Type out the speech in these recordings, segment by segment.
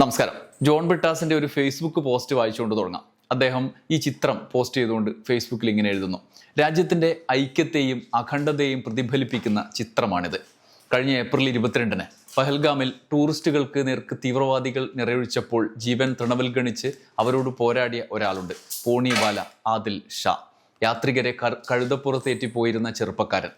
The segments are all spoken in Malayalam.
നമസ്കാരം. ജോൺ ബിട്ടാസിന്റെ ഒരു ഫേസ്ബുക്ക് പോസ്റ്റ് വായിച്ചുകൊണ്ട് തുടങ്ങാം. അദ്ദേഹം ഈ ചിത്രം പോസ്റ്റ് ചെയ്തുകൊണ്ട് ഫേസ്ബുക്കിൽ ഇങ്ങനെ എഴുതുന്നു. രാജ്യത്തിന്റെ ഐക്യത്തെയും അഖണ്ഡതയെയും പ്രതിഫലിപ്പിക്കുന്ന ചിത്രമാണിത്. കഴിഞ്ഞ ഏപ്രിൽ ഇരുപത്തിരണ്ടിന് പഹൽഗാമിൽ ടൂറിസ്റ്റുകൾക്ക് നേർക്ക് തീവ്രവാദികൾ നിറയൊഴിച്ചപ്പോൾ ജീവൻ തൃണവൽഗണിച്ച് അവരോട് പോരാടിയ ഒരാളുണ്ട്. പോണിവാല ആദിൽ ഷാ. യാത്രികരെ കഴുതപ്പുറത്തേറ്റി പോയിരുന്ന ചെറുപ്പക്കാരൻ.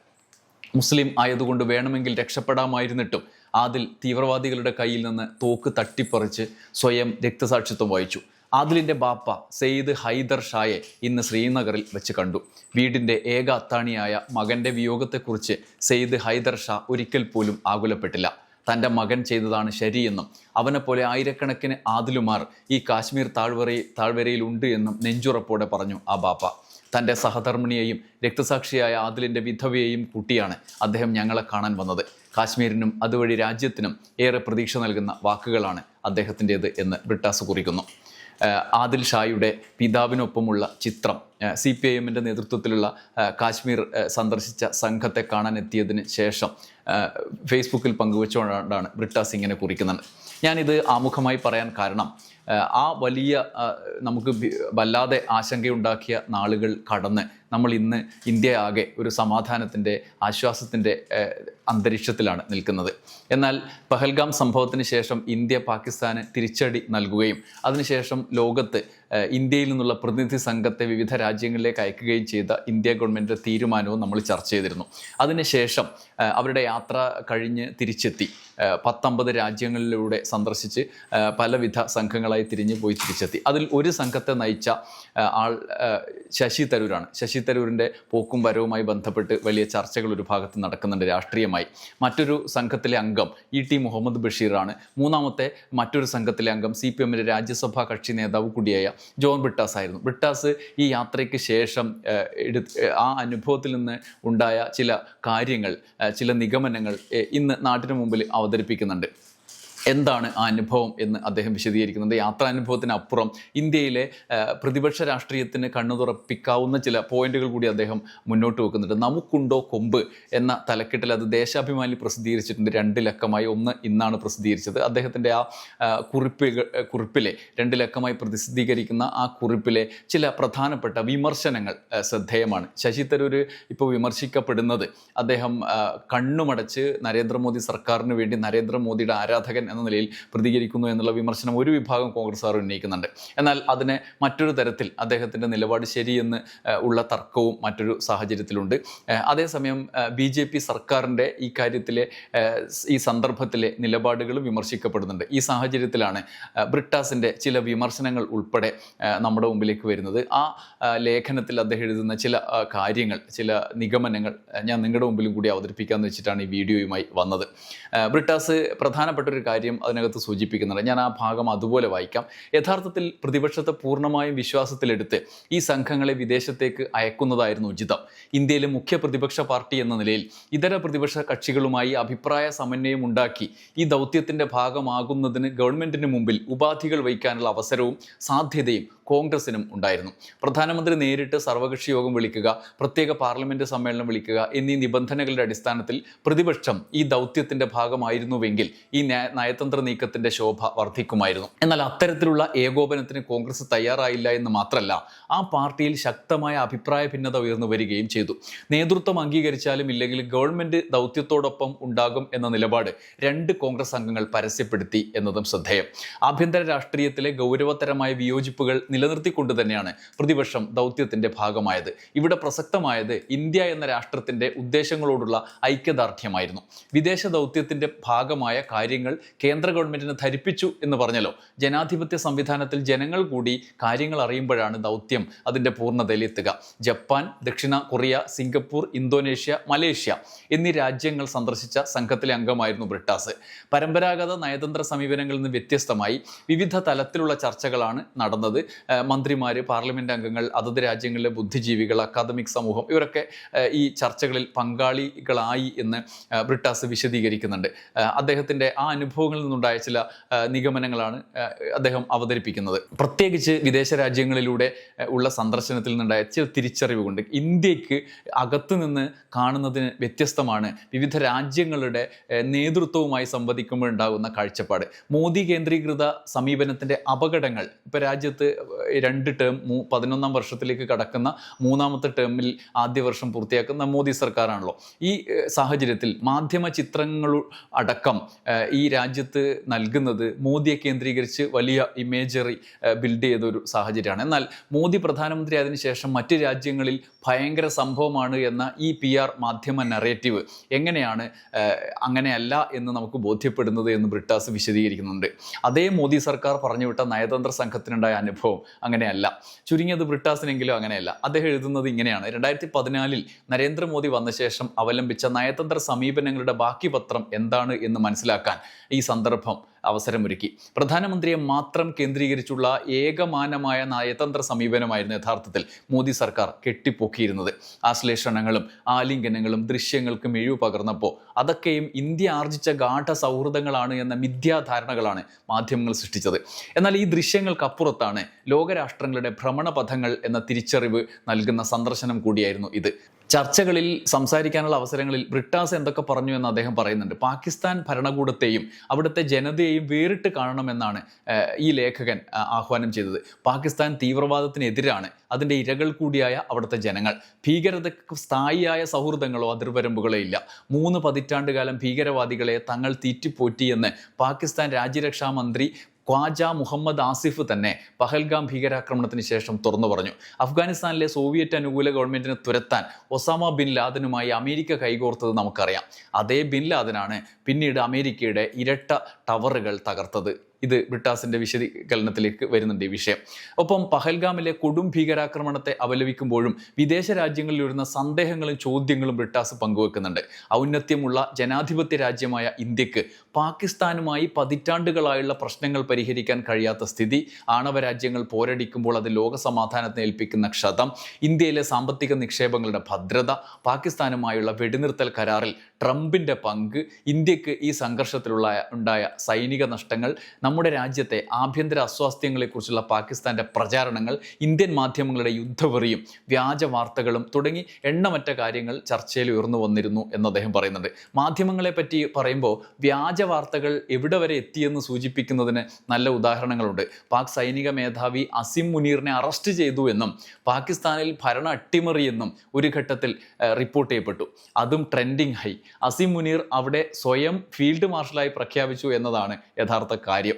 മുസ്ലിം ആയതുകൊണ്ട് വേണമെങ്കിൽ രക്ഷപ്പെടാമായിരുന്നിട്ടും ആദിൽ തീവ്രവാദികളുടെ കയ്യിൽ നിന്ന് തോക്ക് തട്ടിപ്പറിച്ച് സ്വയം രക്തസാക്ഷിത്വം വഹിച്ചു. ആദിലിന്റെ ബാപ്പ സെയ്ദ് ഹൈദർ ഷായെ ഇന്ന് ശ്രീനഗറിൽ വെച്ച് കണ്ടു. വീടിന്റെ ഏക അത്താണിയായ മകന്റെ വിയോഗത്തെക്കുറിച്ച് സെയ്ദ് ഹൈദർ ഷാ ഒരിക്കൽ പോലും ആകുലപ്പെട്ടില്ല. തന്റെ മകൻ ചെയ്തതാണ് ശരിയെന്നും അവനെപ്പോലെ ആയിരക്കണക്കിന് ആദിലുമാർ ഈ കാശ്മീർ താഴ്വരയിൽ താഴ്വരയിലുണ്ട് എന്നും നെഞ്ചുറപ്പോടെ പറഞ്ഞു ആ ബാപ്പ. തന്റെ സഹധർമ്മിണിയെയും രക്തസാക്ഷിയായ ആദിലിന്റെ വിധവയെയും കൂട്ടിയാണ് അദ്ദേഹം ഞങ്ങളെ കാണാൻ വന്നത്. കാശ്മീരിനും അതുവഴി രാജ്യത്തിനും ഏറെ പ്രതീക്ഷ നൽകുന്ന വാക്കുകളാണ് അദ്ദേഹത്തിന്റേത് എന്ന് ബ്രിട്ടാസ് കുറിക്കുന്നു. ആദിൽ ഷായുടെ പിതാവിനൊപ്പമുള്ള ചിത്രം സി പി ഐ എമ്മിന്റെ നേതൃത്വത്തിലുള്ള കാശ്മീർ സന്ദർശിച്ച സംഘത്തെ കാണാനെത്തിയതിന് ശേഷം ഫേസ്ബുക്കിൽ പങ്കുവച്ചുകൊണ്ടാണ് ബ്രിട്ടാസ് ഇങ്ങനെ കുറിക്കുന്നത്. ഞാനിത് ആമുഖമായി പറയാൻ കാരണം ആ വലിയ നമുക്ക് വല്ലാതെ ആശങ്കയുണ്ടാക്കിയ നാളുകൾ കടന്ന് നമ്മൾ ഇന്ന് ഇന്ത്യ ആകെ ഒരു സമാധാനത്തിന്റെ ആശ്വാസത്തിന്റെ അന്തരീക്ഷത്തിലാണ് നിൽക്കുന്നത്. എന്നാൽ പഹൽഗാം സംഭവത്തിന് ശേഷം ഇന്ത്യ പാകിസ്ഥാന് തിരിച്ചടി നൽകുകയും അതിനുശേഷം ലോകത്ത് ഇന്ത്യയിൽ നിന്നുള്ള പ്രതിനിധി സംഘത്തെ വിവിധ രാജ്യങ്ങളിലേക്ക് അയക്കുകയും ചെയ്ത ഇന്ത്യ ഗവൺമെന്റിന്റെ തീരുമാനവും നമ്മൾ ചർച്ച ചെയ്തിരുന്നു. അതിനുശേഷം അവരുടെ യാത്ര കഴിഞ്ഞ് തിരിച്ചെത്തി. പത്തൊമ്പത് രാജ്യങ്ങളിലൂടെ സന്ദർശിച്ച് പലവിധ സംഘങ്ങളായി തിരിഞ്ഞു പോയി തിരിച്ചെത്തി. അതിൽ ഒരു സംഘത്തെ നയിച്ച ആൾ ശശി തരൂരാണ്. ശശി തരൂരിന്റെ പോക്കും വരവുമായി ബന്ധപ്പെട്ട് വലിയ ചർച്ചകൾ ഒരു ഭാഗത്ത് നടക്കുന്നുണ്ട് രാഷ്ട്രീയമായി. മറ്റൊരു സംഘത്തിലെ അംഗം ഇ ടി മുഹമ്മദ് ബഷീറാണ്. മൂന്നാമത്തെ മറ്റൊരു സംഘത്തിലെ അംഗം സി പി എമ്മിന്റെ രാജ്യസഭാ കക്ഷി നേതാവ് കൂടിയായ ജോൺ ബ്രിട്ടാസ് ആയിരുന്നു. ബ്രിട്ടാസ് ഈ യാത്രയ്ക്ക് ശേഷം ആ അനുഭവത്തിൽ നിന്ന് ഉണ്ടായ ചില കാര്യങ്ങൾ ചില നിഗമനങ്ങൾ ഇന്ന് നാട്ടിന് മുമ്പിൽ അവതരിപ്പിക്കുന്നുണ്ട്. എന്താണ് ആ അനുഭവം എന്ന് അദ്ദേഹം വിശദീകരിക്കുന്നത്? യാത്രാനുഭവത്തിനപ്പുറം ഇന്ത്യയിലെ പ്രതിപക്ഷ രാഷ്ട്രീയത്തിന് കണ്ണു തുറപ്പിക്കാവുന്ന ചില പോയിന്റുകൾ കൂടി അദ്ദേഹം മുന്നോട്ട് വെക്കുന്നുണ്ട്. നമുക്കുണ്ടോ കൊമ്പ് എന്ന തലക്കെട്ടിൽ അത് ദേശാഭിമാനി പ്രസിദ്ധീകരിച്ചിട്ടുണ്ട് രണ്ട് ലക്കമായി. ഒന്ന് ഇന്നാണ് പ്രസിദ്ധീകരിച്ചത്. അദ്ദേഹത്തിന്റെ ആ കുറിപ്പുകൾ കുറിപ്പിലെ രണ്ട് ലക്കമായി പ്രസിദ്ധീകരിക്കുന്ന ആ കുറിപ്പിലെ ചില പ്രധാനപ്പെട്ട വിമർശനങ്ങൾ ശ്രദ്ധേയമാണ്. ശശി തരൂർ ഇപ്പോൾ വിമർശിക്കപ്പെടുന്നത് അദ്ദേഹം കണ്ണുമടച്ച് നരേന്ദ്രമോദി സർക്കാരിന് വേണ്ടി നരേന്ദ്രമോദിയുടെ ആരാധകൻ എന്ന നിലയിൽ പ്രതികരിക്കുന്നു എന്നുള്ള വിമർശനം ഒരു വിഭാഗം കോൺഗ്രസ്സുകാർ ഉന്നയിക്കുന്നുണ്ട്. എന്നാൽ അതിനെ മറ്റൊരു തരത്തിൽ അദ്ദേഹത്തിന്റെ നിലപാട് ശരിയെന്ന് ഉള്ള തർക്കവും മറ്റൊരു സാഹചര്യത്തിലുണ്ട്. അതേസമയം ബി ജെ പി സർക്കാരിന്റെ ഈ കാര്യത്തിലെ ഈ സന്ദർഭത്തിലെ നിലപാടുകളും വിമർശിക്കപ്പെടുന്നുണ്ട്. ഈ സാഹചര്യത്തിലാണ് ബ്രിട്ടാസിന്റെ ചില വിമർശനങ്ങൾ ഉൾപ്പെടെ നമ്മുടെ മുമ്പിലേക്ക് വരുന്നത്. ആ ലേഖനത്തിൽ അദ്ദേഹം എഴുതുന്ന ചില കാര്യങ്ങൾ ചില നിഗമനങ്ങൾ ഞാൻ നിങ്ങളുടെ മുമ്പിലും കൂടി അവതരിപ്പിക്കാമെന്ന് വെച്ചിട്ടാണ് ഈ വീഡിയോയുമായി വന്നത്. ബ്രിട്ടാസ് പ്രധാനപ്പെട്ട ഒരു കാര്യം അതിനകത്ത് സൂചിപ്പിക്കുന്നുണ്ട്. ഞാൻ ആ ഭാഗം അതുപോലെ വായിക്കാം. യഥാർത്ഥത്തിൽ പ്രതിപക്ഷത്തെ പൂർണമായും വിശ്വാസത്തിലെടുത്ത് ഈ സംഘങ്ങളെ വിദേശത്തേക്ക് അയക്കുന്നതായിരുന്നു ഉചിതം. ഇന്ത്യയിലെ മുഖ്യ പ്രതിപക്ഷ പാർട്ടി എന്ന നിലയിൽ ഇതര പ്രതിപക്ഷ കക്ഷികളുമായി അഭിപ്രായ സമന്വയം ഉണ്ടാക്കി ഈ ദൗത്യത്തിന്റെ ഭാഗമാകുന്നതിന് ഗവൺമെന്റിന് മുമ്പിൽ ഉപാധികൾ വയ്ക്കാനുള്ള അവസരവും സാധ്യതയും കോൺഗ്രസിനും ഉണ്ടായിരുന്നു. പ്രധാനമന്ത്രി നേരിട്ട് സർവകക്ഷി യോഗം വിളിക്കുക പ്രത്യേക പാർലമെന്റ് സമ്മേളനം വിളിക്കുക എന്നീ നിബന്ധനകളുടെ അടിസ്ഥാനത്തിൽ പ്രതിപക്ഷം ഈ ദൗത്യത്തിന്റെ ഭാഗമായിരുന്നുവെങ്കിൽ ഈ ന്യായ- നയതന്ത്ര നീക്കത്തിന്റെ ശോഭ വർദ്ധിക്കുമായിരുന്നു എന്നാൽ അത്തരത്തിലുള്ള ഏകോപനത്തിന് കോൺഗ്രസ് തയ്യാറായില്ല എന്ന് മാത്രമല്ല ആ പാർട്ടിയിൽ ശക്തമായ അഭിപ്രായ ഭിന്നത ഉയർന്നു വരികയും ചെയ്തു. നേതൃത്വം അംഗീകരിച്ചാലും ഇല്ലെങ്കിൽ ഗവൺമെന്റ് ദൗത്യത്തോടൊപ്പം ഉണ്ടാകും എന്ന നിലപാട് രണ്ട് കോൺഗ്രസ് അംഗങ്ങൾ പരസ്യപ്പെടുത്തി എന്നതും ശ്രദ്ധേയം. ആഭ്യന്തര രാഷ്ട്രീയത്തിലെ ഗൗരവതരമായ വിയോജിപ്പുകൾ നിലനിർത്തിക്കൊണ്ട് തന്നെയാണ് പ്രതിപക്ഷം ദൗത്യത്തിന്റെ ഭാഗമായത്. ഇവിടെ പ്രസക്തമായത് ഇന്ത്യ എന്ന രാഷ്ട്രത്തിന്റെ ഉദ്ദേശങ്ങളോടുള്ള ഐക്യദാർഢ്യമായിരുന്നു. വിദേശ ദൗത്യത്തിന്റെ ഭാഗമായ കാര്യങ്ങൾ കേന്ദ്ര ഗവൺമെന്റിനെ ധരിപ്പിച്ചു എന്ന് പറഞ്ഞല്ലോ. ജനാധിപത്യ സംവിധാനത്തിൽ ജനങ്ങൾ കൂടി കാര്യങ്ങൾ അറിയുമ്പോഴാണ് ദൗത്യം അതിന്റെ പൂർണതയിലെത്തുക ജപ്പാൻ ദക്ഷിണ കൊറിയ സിംഗപ്പൂർ ഇന്തോനേഷ്യ മലേഷ്യ എന്നീ രാജ്യങ്ങൾ സന്ദർശിച്ച സംഘത്തിലെ അംഗമായിരുന്നു ബ്രിട്ടാസ്. പരമ്പരാഗത നയതന്ത്ര സമീപനങ്ങളിൽ നിന്ന് വ്യത്യസ്തമായി വിവിധ തലത്തിലുള്ള ചർച്ചകളാണ് നടന്നത്. മന്ത്രിമാർ പാർലമെന്റ് അംഗങ്ങൾ അതത് രാജ്യങ്ങളിലെ ബുദ്ധിജീവികൾ അക്കാദമിക് സമൂഹം ഇവരൊക്കെ ഈ ചർച്ചകളിൽ പങ്കാളികളായി എന്ന് ബ്രിട്ടാസ് വിശദീകരിക്കുന്നുണ്ട്. അദ്ദേഹത്തിന്റെ ആ അനുഭവ സംഭവങ്ങളിൽ നിന്നുണ്ടായ ചില നിഗമനങ്ങളാണ് അദ്ദേഹം അവതരിപ്പിക്കുന്നത്. പ്രത്യേകിച്ച് വിദേശ രാജ്യങ്ങളിലൂടെ ഉള്ള സന്ദർശനത്തിൽ നിന്നുണ്ടായ ചില തിരിച്ചറിവുകൊണ്ട് ഇന്ത്യയ്ക്ക് അകത്തു നിന്ന് കാണുന്നതിന് വ്യത്യസ്തമാണ് വിവിധ രാജ്യങ്ങളുടെ നേതൃത്വവുമായി സംവദിക്കുമ്പോൾ ഉണ്ടാകുന്ന കാഴ്ചപ്പാട്. മോദി കേന്ദ്രീകൃത സമീപനത്തിന്റെ അപകടങ്ങൾ ഇപ്പോൾ രാജ്യത്ത് രണ്ട് ടേം മൂ പതിനൊന്നാം വർഷത്തിലേക്ക് കടക്കുന്ന മൂന്നാമത്തെ ടേമിൽ ആദ്യ വർഷം പൂർത്തിയാക്കുന്ന മോദി സർക്കാരാണല്ലോ. ഈ സാഹചര്യത്തിൽ മാധ്യമ ചിത്രങ്ങൾ അടക്കം ഈ ഈ രാജ്യത്ത് നൽകുന്നത് മോദിയെ കേന്ദ്രീകരിച്ച് വലിയ ഇമേജറി ബിൽഡ് ചെയ്ത ഒരു സാഹചര്യമാണ്. എന്നാൽ മോദി പ്രധാനമന്ത്രി അതിനുശേഷം മറ്റ് രാജ്യങ്ങളിൽ ഭയങ്കര സംഭവമാണ് എന്ന ഈ പി ആർ മാധ്യമ നറേറ്റീവ് എങ്ങനെയാണ് അങ്ങനെയല്ല എന്ന് നമുക്ക് ബോധ്യപ്പെടുന്നത് എന്ന് ബ്രിട്ടാസ് വിശദീകരിക്കുന്നുണ്ട്. അതേ മോദി സർക്കാർ പറഞ്ഞുവിട്ട നയതന്ത്ര സംഘത്തിനുണ്ടായ അനുഭവം അങ്ങനെയല്ല. ചുരുങ്ങിയത് ബ്രിട്ടാസിനെങ്കിലും അങ്ങനെയല്ല. അദ്ദേഹം എഴുതുന്നത് ഇങ്ങനെയാണ്. രണ്ടായിരത്തി പതിനാലിൽ നരേന്ദ്രമോദി വന്ന ശേഷം അവലംബിച്ച നയതന്ത്ര സമീപനങ്ങളുടെ ബാക്കി പത്രം എന്താണ് എന്ന് മനസ്സിലാക്കാൻ ഈ സന്ദർഭം അവസരമൊരുക്കി. പ്രധാനമന്ത്രിയെ മാത്രം കേന്ദ്രീകരിച്ചുള്ള ഏകമാനമായ നയതന്ത്ര സമീപനമായിരുന്നു യഥാർത്ഥത്തിൽ മോദി സർക്കാർ കെട്ടിപ്പൊക്കിയിരുന്നത്. ആശ്ലേഷണങ്ങളും ആലിംഗനങ്ങളും ദൃശ്യങ്ങൾക്കും എഴിവ് പകർന്നപ്പോൾ അതൊക്കെയും ഇന്ത്യ ആർജിച്ച ഗാഠ സൗഹൃദങ്ങളാണ് എന്ന മിഥ്യാധാരണകളാണ് മാധ്യമങ്ങൾ സൃഷ്ടിച്ചത്. എന്നാൽ ഈ ദൃശ്യങ്ങൾക്കപ്പുറത്താണ് ലോകരാഷ്ട്രങ്ങളുടെ ഭ്രമണപഥങ്ങൾ എന്ന തിരിച്ചറിവ് നൽകുന്ന സന്ദർശനം കൂടിയായിരുന്നു ഇത്. ചർച്ചകളിൽ സംസാരിക്കാനുള്ള അവസരങ്ങളിൽ ബ്രിട്ടാസ് എന്തൊക്കെ പറഞ്ഞു എന്ന് അദ്ദേഹം പറയുന്നുണ്ട്. പാകിസ്ഥാൻ ഭരണകൂടത്തെയും അവിടുത്തെ ജനതയെയും വേറിട്ട് കാണണമെന്നാണ് ഈ ലേഖകൻ ആഹ്വാനം ചെയ്തത്. പാകിസ്ഥാൻ തീവ്രവാദത്തിനെതിരാണ് അതിന്റെ ഇരകൾ കൂടിയായ അവിടുത്തെ ജനങ്ങൾ. ഭീകരതയ്ക്ക് സ്ഥായിയായ സൗഹൃദങ്ങളോ അതിർവരമ്പുകളോ ഇല്ല. മൂന്ന് പതിറ്റാണ്ടുകാലം ഭീകരവാദികളെ തങ്ങൾ തീറ്റിപ്പോറ്റിയെന്ന് പാകിസ്ഥാൻ രാജ്യരക്ഷാ മന്ത്രി ഖ്വാജ മുഹമ്മദ് ആസിഫ് തന്നെ പഹൽഗാം ഭീകരാക്രമണത്തിന് ശേഷം തുറന്നു പറഞ്ഞു. അഫ്ഗാനിസ്ഥാനിലെ സോവിയറ്റ് അനുകൂല ഗവൺമെന്റിനെ തുരത്താൻ ഒസാമ ബിൻ ലാദനുമായി അമേരിക്ക കൈകോർത്തത് നമുക്കറിയാം. അതേ ബിൻ ലാദനാണ് പിന്നീട് അമേരിക്കയുടെ ഇരട്ട ടവറുകൾ തകർത്തത്. ഇത് ബ്രിട്ടാസിന്റെ വിശദീകരണത്തിലേക്ക് വരുന്നുണ്ട് ഈ വിഷയം. ഒപ്പം പഹൽഗാമിലെ കൊടും ഭീകരാക്രമണത്തെ അപലപിക്കുമ്പോഴും വിദേശ രാജ്യങ്ങളിൽ വരുന്ന സന്ദേഹങ്ങളും ചോദ്യങ്ങളും ബ്രിട്ടാസ് പങ്കുവെക്കുന്നുണ്ട്. ഔന്നത്യമുള്ള ജനാധിപത്യ രാജ്യമായ ഇന്ത്യയ്ക്ക് പാകിസ്ഥാനുമായി പതിറ്റാണ്ടുകളായുള്ള പ്രശ്നങ്ങൾ പരിഹരിക്കാൻ കഴിയാത്ത സ്ഥിതി ആണവ രാജ്യങ്ങൾ പോരടിക്കുമ്പോൾ അത് ലോക സമാധാനത്തിന് ഏൽപ്പിക്കുന്ന ക്ഷതം ഇന്ത്യയിലെ സാമ്പത്തിക നിക്ഷേപങ്ങളുടെ ഭദ്രത പാകിസ്ഥാനുമായുള്ള വെടിനിർത്തൽ കരാറിൽ ട്രംപിന്റെ പങ്ക് ഇന്ത്യയ്ക്ക് ഈ സംഘർഷത്തിലുള്ള ഉണ്ടായ സൈനിക നഷ്ടങ്ങൾ നമ്മുടെ രാജ്യത്തെ ആഭ്യന്തര അസ്വാസ്ഥ്യങ്ങളെക്കുറിച്ചുള്ള പാകിസ്ഥാന്റെ പ്രചാരണങ്ങൾ ഇന്ത്യൻ മാധ്യമങ്ങളുടെ യുദ്ധവെറിയും വ്യാജ വാർത്തകളും തുടങ്ങി എണ്ണമറ്റ കാര്യങ്ങൾ ചർച്ചയിൽ ഉയർന്നു വന്നിരുന്നു എന്ന് അദ്ദേഹം പറയുന്നുണ്ട്. മാധ്യമങ്ങളെ പറ്റി പറയുമ്പോൾ വ്യാജ വാർത്തകൾ എവിടെ വരെ എത്തിയെന്ന് സൂചിപ്പിക്കുന്നതിന് നല്ല ഉദാഹരണങ്ങളുണ്ട്. പാക് സൈനിക മേധാവി അസിം മുനീറിനെ അറസ്റ്റ് ചെയ്തു എന്നും പാകിസ്ഥാനിൽ ഭരണ അട്ടിമറിയെന്നും ഒരു ഘട്ടത്തിൽ റിപ്പോർട്ട് ചെയ്യപ്പെട്ടു. അതും ട്രെൻഡിങ് ഹൈ. അസിം മുനീർ അവിടെ സ്വയം ഫീൽഡ് മാർഷലായി പ്രഖ്യാപിച്ചു എന്നതാണ് യഥാർത്ഥ കാര്യം.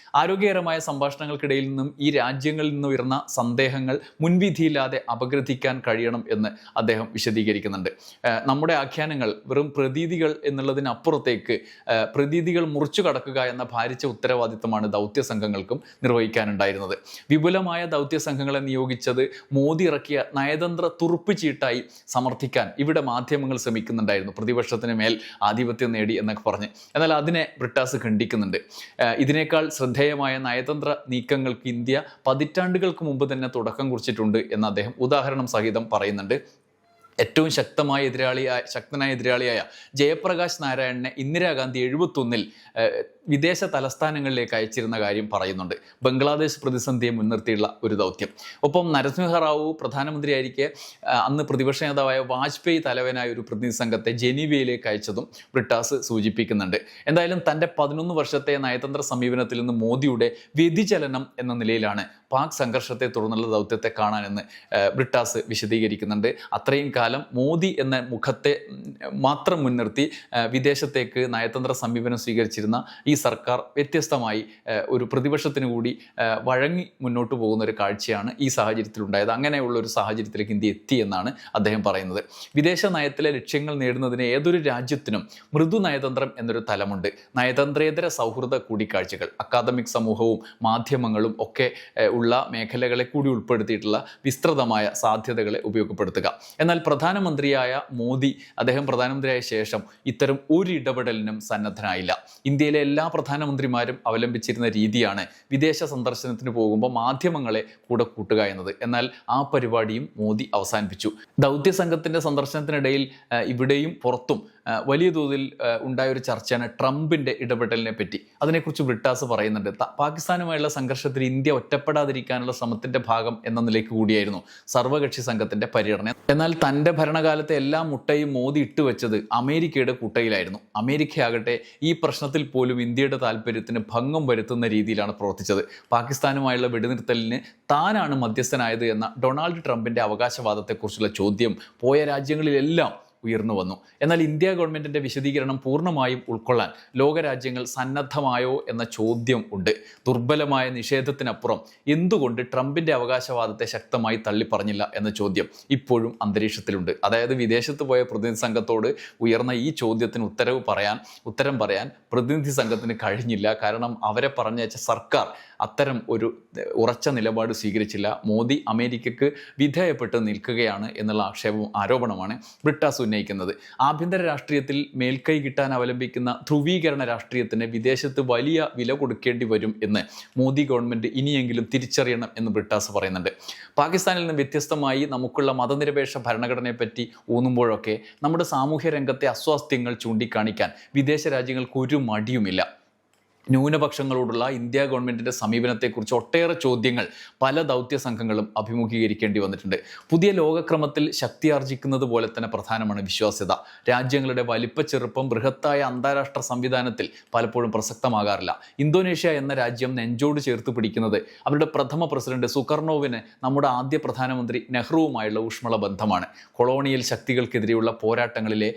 ആരോഗ്യകരമായ സംഭാഷണങ്ങൾക്കിടയിൽ നിന്നും ഈ രാജ്യങ്ങളിൽ നിന്ന് ഉയർന്ന സന്ദേഹങ്ങൾ മുൻവിധിയില്ലാതെ അപഗ്രഥിക്കാൻ കഴിയണം എന്ന് അദ്ദേഹം വിശദീകരിക്കുന്നുണ്ട്. നമ്മുടെ ആഖ്യാനങ്ങൾ വെറും പ്രതീതികൾ എന്നുള്ളതിനപ്പുറത്തേക്ക് പ്രതീതികൾ മുറിച്ചു കടക്കുക എന്ന ഭാരിച്ച ഉത്തരവാദിത്തമാണ് ദൗത്യ സംഘങ്ങൾക്കും നിർവഹിക്കാനുണ്ടായിരുന്നത്. വിപുലമായ ദൗത്യ സംഘങ്ങളെ നിയോഗിച്ചത് മോദി ഇറക്കിയ നയതന്ത്ര തുറുപ്പ് ചീട്ടായി സമർത്ഥിക്കാൻ ഇവിടെ മാധ്യമങ്ങൾ ശ്രമിക്കുന്നുണ്ടായിരുന്നു. പ്രതിപക്ഷത്തിന് മേൽ ആധിപത്യം നേടി എന്നൊക്കെ പറഞ്ഞ്. എന്നാൽ അതിനെ ബ്രിട്ടാസ് ഖണ്ഡിക്കുന്നുണ്ട്. ഇതിനേക്കാൾ ഇതിനേക്കാൾ ശ്രദ്ധേയമായ നയതന്ത്ര നീക്കങ്ങൾക്ക് ഇന്ത്യ പതിറ്റാണ്ടുകൾക്ക് മുമ്പ് തന്നെ തുടക്കം കുറിച്ചിട്ടുണ്ട് എന്ന് അദ്ദേഹം ഉദാഹരണം സഹിതം പറയുന്നുണ്ട്. ഏറ്റവും ശക്തമായ എതിരാളിയായ ശക്തനായ എതിരാളിയായ ജയപ്രകാശ് നാരായണനെ ഇന്ദിരാഗാന്ധി എഴുപത്തൊന്നിൽ വിദേശ തലസ്ഥാനങ്ങളിലേക്ക് അയച്ചിരുന്ന കാര്യം പറയുന്നുണ്ട്. ബംഗ്ലാദേശ് പ്രതിസന്ധിയെ മുൻനിർത്തിയുള്ള ഒരു ദൗത്യം. ഒപ്പം നരസിംഹറാവു പ്രധാനമന്ത്രിയായിരിക്കെ അന്ന് പ്രതിപക്ഷ നേതാവായ വാജ്പേയി തലവനായ ഒരു പ്രതിനിധി സംഘത്തെ ജനീവയിലേക്ക് അയച്ചതും ബ്രിട്ടാസ് സൂചിപ്പിക്കുന്നുണ്ട്. എന്തായാലും തന്റെ പതിനൊന്ന് വർഷത്തെ നയതന്ത്ര സമീപനത്തിൽ നിന്ന് മോദിയുടെ വ്യതിചലനം എന്ന നിലയിലാണ് പാക് സംഘർഷത്തെ തുടർന്നുള്ള ദൗത്യത്തെ കാണാനെന്ന് ബ്രിട്ടാസ് വിശദീകരിക്കുന്നുണ്ട്. അത്രയും കാലം മോദി എന്ന മുഖത്തെ മാത്രം മുൻനിർത്തി വിദേശത്തേക്ക് നയതന്ത്ര സമീപനം സ്വീകരിച്ചിരുന്ന ഈ സർക്കാർ വ്യത്യസ്തമായി ഒരു പ്രതിപക്ഷത്തിന് കൂടി വഴങ്ങി മുന്നോട്ട് പോകുന്ന ഒരു കാഴ്ചയാണ് ഈ സാഹചര്യത്തിൽ ഉണ്ടായത് അങ്ങനെയുള്ള ഒരു സാഹചര്യത്തിലേക്ക് ഇന്ത്യ എത്തി എന്നാണ് അദ്ദേഹം പറയുന്നത്. വിദേശ നയത്തിലെ ലക്ഷ്യങ്ങൾ നേടുന്നതിന് ഏതൊരു രാജ്യത്തിനും മൃദു നയതന്ത്രം എന്നൊരു തലമുണ്ട്. നയതന്ത്രേതര സൗഹൃദ കൂടിക്കാഴ്ചകൾ അക്കാദമിക് സമൂഹവും മാധ്യമങ്ങളും ഒക്കെ ഉള്ള മേഖലകളെ കൂടി ഉൾപ്പെടുത്തിയിട്ടുള്ള വിസ്തൃതമായ സാധ്യതകളെ ഉപയോഗപ്പെടുത്തുക. എന്നാൽ പ്രധാനമന്ത്രിയായ മോദി അദ്ദേഹം പ്രധാനമന്ത്രിയായ ശേഷം ഇത്തരം ഒരു ഇടപെടലിനും സന്നദ്ധനായില്ല. ഇന്ത്യയിലെ എല്ലാ പ്രധാനമന്ത്രിമാരും അവലംബിച്ചിരുന്ന രീതിയാണ് വിദേശ സന്ദർശനത്തിന് പോകുമ്പോൾ മാധ്യമങ്ങളെ കൂടെ കൂട്ടുക എന്നത്. എന്നാൽ ആ പരിപാടിയും മോദി അവസാനിപ്പിച്ചു. ദൗത്യ സംഘത്തിന്റെ സന്ദർശനത്തിനിടയിൽ ഇവിടെയും പുറത്തും വലിയ തോതിൽ ഉണ്ടായ ഒരു ചർച്ചയാണ് ട്രംപിന്റെ ഇടപെടലിനെ പറ്റി. അതിനെക്കുറിച്ച് ബ്രിട്ടാസ് പറയുന്നുണ്ട്. പാകിസ്ഥാനുമായുള്ള സംഘർഷത്തിൽ ഇന്ത്യ ഒറ്റപ്പെടാതിരിക്കാനുള്ള ശ്രമത്തിന്റെ ഭാഗം എന്ന നിലയ്ക്ക് കൂടിയായിരുന്നു സർവകക്ഷി സംഘത്തിന്റെ പര്യടനം. എന്നാൽ തന്റെ ഭരണകാലത്തെ എല്ലാ മുട്ടയും മോദി ഇട്ടുവെച്ചത് അമേരിക്കയുടെ കുട്ടയിലായിരുന്നു. അമേരിക്കയാകട്ടെ ഈ പ്രശ്നത്തിൽ പോലും ഇന്ത്യയുടെ താല്പര്യത്തിന് ഭംഗം വരുത്തുന്ന രീതിയിലാണ് പ്രവർത്തിച്ചത്. പാകിസ്ഥാനുമായുള്ള വെടിനിർത്തലിന് താനാണ് മധ്യസ്ഥനായത് എന്ന ഡൊണാൾഡ് ട്രംപിന്റെ അവകാശവാദത്തെക്കുറിച്ചുള്ള ചോദ്യം പോയ രാജ്യങ്ങളിലെല്ലാം ഉയർന്നു വന്നു. എന്നാൽ ഇന്ത്യ ഗവൺമെന്റിന്റെ വിശദീകരണം പൂർണമായും ഉൾക്കൊള്ളാൻ ലോകരാജ്യങ്ങൾ സന്നദ്ധമായോ എന്ന ചോദ്യം ഉണ്ട്. ദുർബലമായ നിഷേധത്തിനപ്പുറം എന്തുകൊണ്ട് ട്രംപിന്റെ അവകാശവാദത്തെ ശക്തമായി തള്ളിപ്പറഞ്ഞില്ല എന്ന ചോദ്യം ഇപ്പോഴും അന്തരീക്ഷത്തിലുണ്ട്. അതായത് വിദേശത്ത് പോയ പ്രതിനിധി സംഘത്തോട് ഉയർന്ന ഈ ചോദ്യത്തിന് ഉത്തരവ് പറയാൻ ഉത്തരം പറയാൻ പ്രതിനിധി സംഘത്തിന് കഴിഞ്ഞില്ല. കാരണം അവരെ പറഞ്ഞയച്ച സർക്കാർ അത്തരം ഒരു ഉറച്ച നിലപാട് സ്വീകരിച്ചില്ല. മോദി അമേരിക്കയ്ക്ക് വിധേയപ്പെട്ട് നിൽക്കുകയാണ് എന്നുള്ള ആക്ഷേപവും ആരോപണമാണ് ബ്രിട്ടാസ് ഉന്നയിക്കുന്നത്. ആഭ്യന്തര രാഷ്ട്രീയത്തിൽ മേൽക്കൈ കിട്ടാൻ അവലംബിക്കുന്ന ധ്രുവീകരണ രാഷ്ട്രീയത്തിന് വിദേശത്ത് വലിയ വില കൊടുക്കേണ്ടി വരും എന്ന് മോദി ഗവൺമെന്റ് ഇനിയെങ്കിലും തിരിച്ചറിയണം എന്ന് ബ്രിട്ടാസ് പറയുന്നുണ്ട്. പാകിസ്ഥാനിൽ നിന്ന് വ്യത്യസ്തമായി നമുക്കുള്ള മതനിരപേക്ഷ ഭരണഘടനയെ പറ്റി ഊന്നുമ്പോഴൊക്കെ നമ്മുടെ സാമൂഹ്യ രംഗത്തെ അസ്വാസ്ഥ്യങ്ങൾ ചൂണ്ടിക്കാണിക്കാൻ വിദേശ രാജ്യങ്ങൾക്ക് ഒരു മടിയുമില്ല. ന്യൂനപക്ഷങ്ങളോടുള്ള ഇന്ത്യ ഗവൺമെന്റിന്റെ സമീപനത്തെക്കുറിച്ച് ഒട്ടേറെ ചോദ്യങ്ങൾ പല ദൗത്യ സംഘങ്ങളും അഭിമുഖീകരിക്കേണ്ടി വന്നിട്ടുണ്ട്. പുതിയ ലോകക്രമത്തിൽ ശക്തിയാർജിക്കുന്നത് പോലെ തന്നെ പ്രധാനമാണ് വിശ്വാസ്യത. രാജ്യങ്ങളുടെ വലിപ്പ ചെറുപ്പം ബൃഹത്തായ അന്താരാഷ്ട്ര സംവിധാനത്തിൽ പലപ്പോഴും പ്രസക്തമാകാറില്ല. ഇന്തോനേഷ്യ എന്ന രാജ്യം നെഞ്ചോട് ചേർത്ത് പിടിക്കുന്നത് അവരുടെ പ്രഥമ പ്രസിഡന്റ് സുകർണോവിന് നമ്മുടെ ആദ്യ പ്രധാനമന്ത്രി നെഹ്റുവുമായുള്ള ഊഷ്മള ബന്ധമാണ്. കൊളോണിയൽ ശക്തികൾക്കെതിരെയുള്ള പോരാട്ടങ്ങളിലെ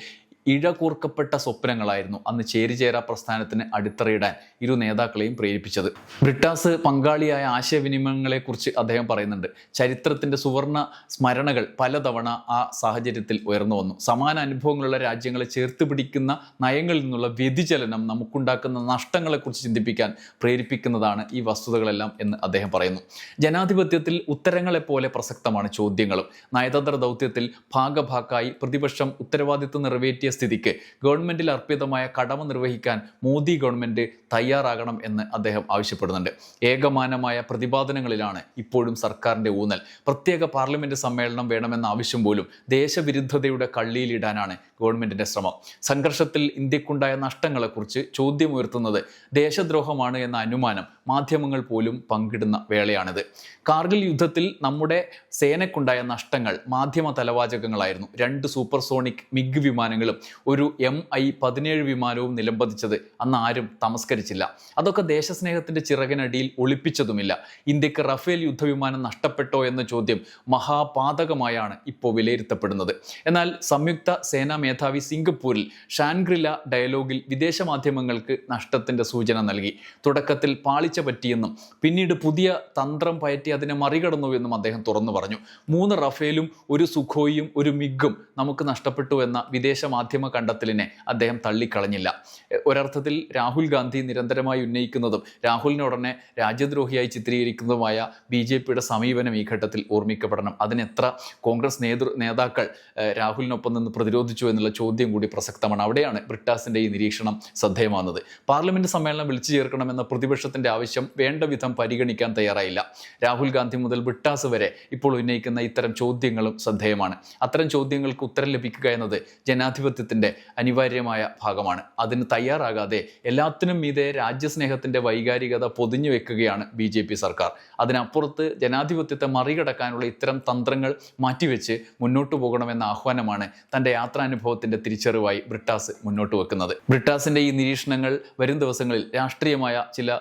ഇഴകൂർക്കപ്പെട്ട സ്വപ്നങ്ങളായിരുന്നു അന്ന് ചേരിചേരാ പ്രസ്ഥാനത്തിന് അടിത്തറയിടാൻ ഇരു നേതാക്കളെയും പ്രേരിപ്പിച്ചത്. ബ്രിട്ടാസ് പങ്കാളിയായ ആശയവിനിമയങ്ങളെക്കുറിച്ച് അദ്ദേഹം പറയുന്നുണ്ട് ചരിത്രത്തിന്റെ സുവർണ സ്മരണകൾ പലതവണ ആ സാഹചര്യത്തിൽ ഉയർന്നു വന്നു. സമാന അനുഭവങ്ങളുള്ള രാജ്യങ്ങളെ ചേർത്ത് പിടിക്കുന്ന നയങ്ങളിൽ നിന്നുള്ള വ്യതിചലനം നമുക്കുണ്ടാക്കുന്ന നഷ്ടങ്ങളെക്കുറിച്ച് ചിന്തിപ്പിക്കാൻ പ്രേരിപ്പിക്കുന്നതാണ് ഈ വസ്തുതകളെല്ലാം എന്ന് അദ്ദേഹം പറയുന്നു. ജനാധിപത്യത്തിൽ ഉത്തരങ്ങളെപ്പോലെ പ്രസക്തമാണ് ചോദ്യങ്ങളും. നയതന്ത്ര ദൗത്യത്തിൽ ഭാഗഭാക്കായി പ്രതിപക്ഷം ഉത്തരവാദിത്വം നിറവേറ്റിയ സ്ഥിതിക്ക് ഗവൺമെന്റിൽ അർപ്പിതമായ കടമ നിർവഹിക്കാൻ മോദി ഗവൺമെന്റ് തയ്യാറാകണം എന്ന് അദ്ദേഹം ആവശ്യപ്പെടുന്നുണ്ട്. ഏകമാനമായ പ്രതിപാദനങ്ങളിലാണ് ഇപ്പോഴും സർക്കാരിന്റെ ഊന്നൽ. പ്രത്യേക പാർലമെന്റ് സമ്മേളനം വേണമെന്ന ആവശ്യം പോലും ദേശവിരുദ്ധതയുടെ കള്ളിയിലിടാനാണ് ഗവൺമെന്റിന്റെ ശ്രമം. സംഘർഷത്തിൽ ഇന്ത്യക്കുണ്ടായ നഷ്ടങ്ങളെക്കുറിച്ച് ചോദ്യമുയർത്തുന്നത് ദേശദ്രോഹമാണ് എന്ന അനുമാനം മാധ്യമങ്ങൾ പോലും പങ്കിടുന്ന വേളയാണിത്. കാർഗിൽ യുദ്ധത്തിൽ നമ്മുടെ സേനയ്ക്കുണ്ടായ നഷ്ടങ്ങൾ മാധ്യമ തലവാചകങ്ങളായിരുന്നു. രണ്ട് സൂപ്പർസോണിക് മിഗ് വിമാനങ്ങളും ഒരു എം ഐ പതിനേഴ് വിമാനവും നിലംപതിച്ചത് അന്ന് ആരും തമസ്കരിച്ചില്ല. അതൊക്കെ ദേശസ്നേഹത്തിന്റെ ചിറകിനടിയിൽ ഒളിപ്പിച്ചതുമില്ല. ഇന്ത്യയ്ക്ക് റഫേൽ യുദ്ധവിമാനം നഷ്ടപ്പെട്ടോ എന്ന ചോദ്യം മഹാപാതകമായാണ് ഇപ്പോൾ വിലയിരുത്തപ്പെടുന്നത്. എന്നാൽ സംയുക്ത സേനാ മേധാവി സിംഗപ്പൂരിൽ ഷാൻഗ്രില ഡയലോഗിൽ വിദേശ മാധ്യമങ്ങൾക്ക് നഷ്ടത്തിന്റെ സൂചന നൽകി. തുടക്കത്തിൽ പാളിച്ച പറ്റിയെന്നും പിന്നീട് പുതിയ തന്ത്രം പയറ്റി അതിനെ മറികടന്നു എന്നും അദ്ദേഹം തുറന്നു പറഞ്ഞു. മൂന്ന് റഫേലും ഒരു സുഖോയും ഒരു മിഗും നമുക്ക് നഷ്ടപ്പെട്ടു എന്ന വിദേശ മാധ്യമ കണ്ടെത്തലിനെ അദ്ദേഹം തള്ളിക്കളഞ്ഞില്ല. ഒരർത്ഥത്തിൽ രാഹുൽ ഗാന്ധി നിരന്തരമായി ഉന്നയിക്കുന്നതും രാഹുലിനുടനെ രാജ്യദ്രോഹിയായി ചിത്രീകരിക്കുന്നതുമായ ബി ജെ പിയുടെ സമീപനം ഈ ഘട്ടത്തിൽ ഓർമ്മിക്കപ്പെടണം. അതിനെത്ര കോൺഗ്രസ് നേതൃ നേതാക്കൾ രാഹുലിനൊപ്പം നിന്ന് പ്രതിരോധിച്ചു എന്നുള്ള ചോദ്യം കൂടി പ്രസക്തമാണ്. അവിടെയാണ് ബ്രിട്ടാസിന്റെ ഈ നിരീക്ഷണം ശ്രദ്ധേയമാകുന്നത്. പാർലമെന്റ് സമ്മേളനം വിളിച്ചു ചേർക്കണമെന്ന പ്രതിപക്ഷത്തിന്റെ ആവശ്യം വേണ്ട വിധം പരിഗണിക്കാൻ തയ്യാറായില്ല. രാഹുൽ ഗാന്ധി മുതൽ ബ്രിട്ടാസ് വരെ ഇപ്പോൾ ഉന്നയിക്കുന്ന ഇത്തരം ചോദ്യങ്ങളും ശ്രദ്ധേയമാണ്. അത്തരം ചോദ്യങ്ങൾക്ക് ഉത്തരം ലഭിക്കുക എന്നത് ജനാധിപത്യത്തിന്റെ അനിവാര്യമായ ഭാഗമാണ്. അതിന് തയ്യാറാകാതെ എല്ലാത്തിനും മീതെ രാജ്യസ്നേഹത്തിന്റെ വൈകാരികത പൊതിഞ്ഞു വെക്കുകയാണ് ബി ജെ പി സർക്കാർ. അതിനപ്പുറത്ത് ജനാധിപത്യത്തെ മറികടക്കാനുള്ള ഇത്തരം തന്ത്രങ്ങൾ മാറ്റിവെച്ച് മുന്നോട്ടു പോകണമെന്ന ആഹ്വാനമാണ് തന്റെ യാത്രാനുഭവത്തിന്റെ തിരിച്ചറിവായി ബ്രിട്ടാസ് മുന്നോട്ട് വെക്കുന്നത്. ബ്രിട്ടാസിന്റെ ഈ നിരീക്ഷണങ്ങൾ വരും ദിവസങ്ങളിൽ രാഷ്ട്രീയമായ ചില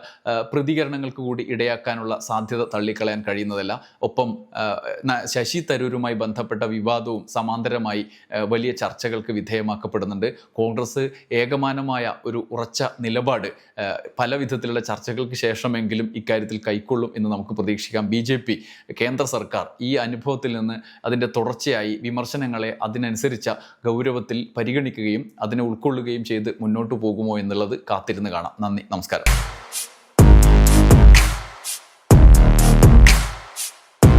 പ്രതികരണങ്ങൾക്ക് കൂടി ഇടയാക്കാനുള്ള സാധ്യത തള്ളിക്കളയാൻ കഴിയുന്നതല്ല. ഒപ്പം ശശി തരൂരുമായി ബന്ധപ്പെട്ട വിവാദവും സമാന്തരമായി വലിയ ചർച്ചകൾക്ക് വിധേയമാക്കപ്പെടുന്നുണ്ട്. കോൺഗ്രസ് ഏകമാനമായ ഒരു ഉറച്ച നിലപാട് പല വിധത്തിലുള്ള ചർച്ചകൾക്ക് ശേഷമെങ്കിലും ഇക്കാര്യത്തിൽ കൈക്കൊള്ളും എന്ന് നമുക്ക് പ്രതീക്ഷിക്കാം. ബി ജെ പി കേന്ദ്ര സർക്കാർ ഈ അനുഭവത്തിൽ നിന്ന് അതിന്റെ തുടർച്ചയായി വിമർശനങ്ങളെ അതിനനുസരിച്ച ഗൗരവത്തിൽ പരിഗണിക്കുകയും അതിനെ ഉൾക്കൊള്ളുകയും ചെയ്ത് മുന്നോട്ട് പോകുമോ എന്നുള്ളത് കാത്തിരുന്ന് കാണാം. നന്ദി നമസ്കാരം.